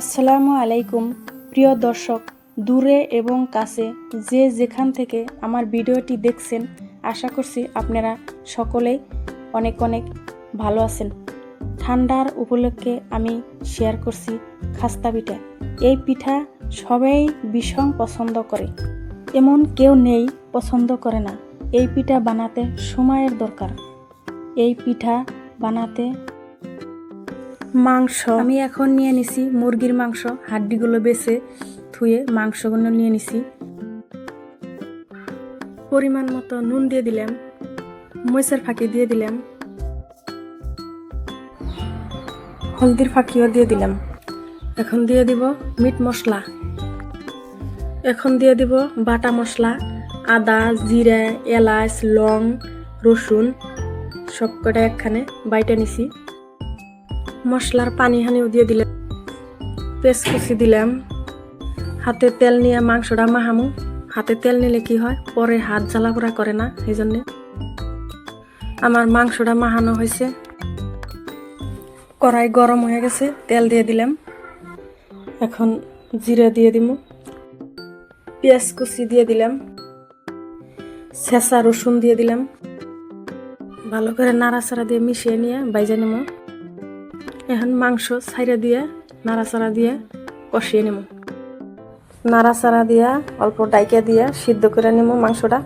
আসসালামু আলাইকুম, প্রিয় দর্শক, দূরে এবং কাছে যে যেখান থেকে আমার ভিডিওটি দেখছেন, আশা করছি আপনারা সকলেই অনেক অনেক ভালো আছেন। ঠান্ডার উপলক্ষে আমি শেয়ার করছি খাস্তা পিঠা। এই পিঠা সবাই ভীষণ পছন্দ করে। এমন কেউ নেই পছন্দ করে না। এই পিঠা বানাতে সময়ের দরকার। এই পিঠা বানাতে মাংস। আমি এখন নিয়ে নিছি মুরগির মাংস, হাড্ডিগুলো বেছে ধুয়ে মাংসগুলো নিয়ে নিছি। পরিমাণ মতো নুন দিয়ে দিলাম, মরিচের ফাঁকি দিয়ে দিলাম। হলদির ফাঁকিও দিয়ে দিলাম। এখন দিয়ে দিব মিট মশলা। এখন দিয়ে দিব বাটা মশলা, আদা, জিরা, এলাচ, লং, রসুন সব কটা একখানে বাইটা নিছি। মশলার পানি হানিও দিয়ে দিলাম পেস্ট কুচি দিলাম। হাতে তেল নিয়ে মাংসটা মাহামু হাতে তেল নিলে কি হয়? পরে হাত জ্বালাপোড়া করে না এই জন্যে আমার মাংসটা মাহানো হয়েছে। কড়াই গরম হয়ে গেছে, তেল দিয়ে দিলাম। এখন জিরা দিয়ে দিব পেঁয়াজ কুচি দিয়ে দিলাম। ছেঁচা রসুন দিয়ে দিলাম। ভালো করে নাড়াচাড়া দিয়ে মিশিয়ে নিয়ে বাইজা নেব এখন মাংস ছাইরা দিয়ে, নাড়াচাড়া দিয়ে কষিয়ে নেব নাড়াচাড়া দিয়া অল্প ডাইকে দিয়া সিদ্ধ করে নেব মাংসটা।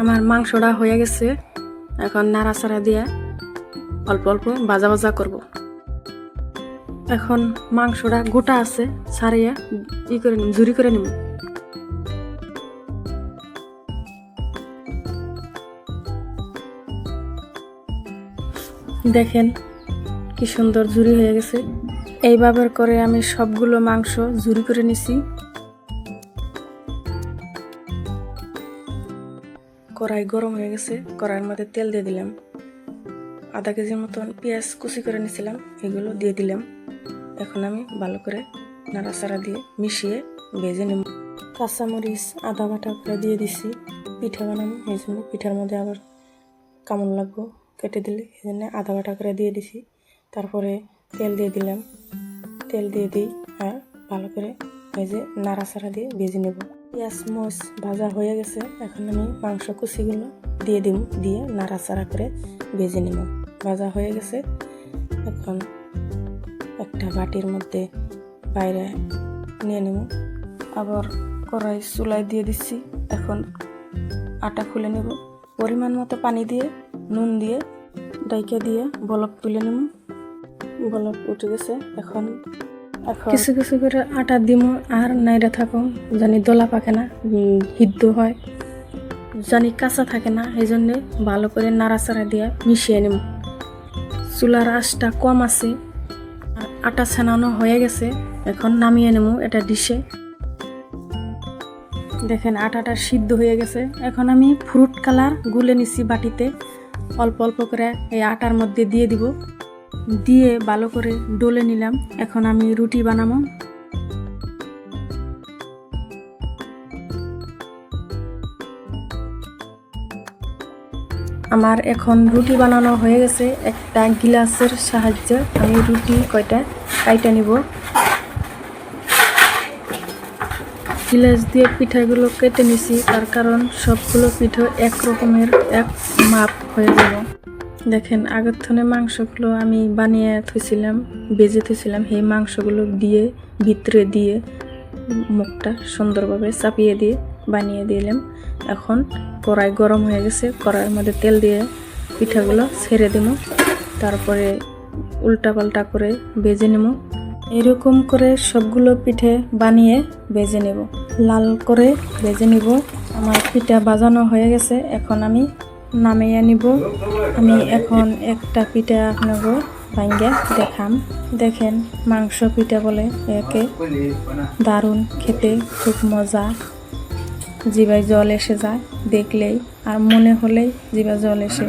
আমার মাংসটা হয়ে গেছে, এখন নাড়াচাড়া দিয়ে অল্প অল্প ভাজা ভাজা করব। এখন মাংসটা গোটা আছে, ছাড়িয়ে ই করে নিম, ঝুরি করে নিব দেখেন, কি সুন্দর ঝুরি হয়ে গেছে। এইভাবে করে আমি সবগুলো মাংস ঝুরি করে নিছি। কড়াই গরম হয়ে গেছে, কড়াইয়ের মধ্যে তেল দিয়ে দিলাম। আধা কেজির মতন পেঁয়াজ কুচি করে নিছিলাম, এগুলো দিয়ে দিলাম। এখন আমি ভালো করে নাড়াচাড়া দিয়ে মিশিয়ে ভেজে নেব। কাঁচামরিচ, আদা বাটা করে দিয়ে দিছি। পিঠা বানাবো, এই জন্য পিঠার মধ্যে আবার কেমন লাগবো। কেটে দিলে এই জন্য আদা বাটা করে দিয়ে দিছি। তারপরে তেল দিয়ে দিলাম। তেল দিয়ে দিই আর ভালো করে ভেজে নাড়াচাড়া দিয়ে ভেজে নেব। পেঁয়াজ মরিচ ভাজা হয়ে গেছে, এখন আমি মাংস কুচিগুলো দিয়ে দিব দিয়ে নাড়াচাড়া করে ভেজে নেব। ভাজা হয়ে গেছে, এখন একটা বাটির মধ্যে বাইরে নিয়ে নেব। আবার কড়াই চুলাই দিয়ে দিচ্ছি, এখন আটা খুলে নেব। পরিমাণ মতো পানি দিয়ে নুন দিয়ে ডাইকে দিয়ে বলক তুলে নেব বলক উঠে গেছে, এখন কিছু কিছু করে আটা দিম আর নাইরা থাকো, জানি দোলা পাকে না সিদ্ধ হয়। জানি কাঁচা থাকে না এই জন্যে ভালো করে নাড়াচাড়া দিয়ে মিশিয়ে নেব চুলার আঁচটা কম আছে আটা ছানানো হয়ে গেছে, এখন নামিয়ে নেব এটা ডিশে। দেখেন আটাটা সিদ্ধ হয়ে গেছে, এখন আমি ফ্রুট কালার গুলে নিছি বাটিতে। অল্প অল্প করে এই আটার মধ্যে দিয়ে দিব। দিয়ে ভালো করে ডলে নিলাম। এখন আমি রুটি বানাবো। আমার এখন রুটি বানানো হয়ে গেছে। একটা গিলাসের সাহায্যে আমি রুটি কয়টা কাইটা নিব। গিলাস দিয়ে পিঠাগুলো কেটে নিছি, তার কারণ সবগুলো পিঠো এক রকমের এক মাপ হয়ে যাব দেখেন, আগের থনে মাংসগুলো আমি বানিয়ে থুছিলাম বেজে থুছিলাম সেই মাংসগুলো দিয়ে, ভিতরে দিয়ে মুখটা সুন্দরভাবে চাপিয়ে দিয়ে বানিয়ে দিলাম। এখন কড়াই গরম হয়ে গেছে, কড়াইয়ের মধ্যে তেল দিয়ে পিঠাগুলো ছেড়ে দিব তারপরে উল্টা পাল্টা করে বেজে নেব এরকম করে সবগুলো পিঠে বানিয়ে বেজে নেব। লাল করে বেজে নিব। আমার পিঠা বাজানো হয়ে গেছে। এখন আমি নামিয়ে নিব। আমি এখন একটা পিঠা নেব ভাঙ্গে। দেখাম দেখেন মাংস পিঠা বলে একে। দারুণ খেতে, খুব মজা। জিবায় জল এসে যায় দেখলেই। আর মনে হলেই জিবা জল এসে।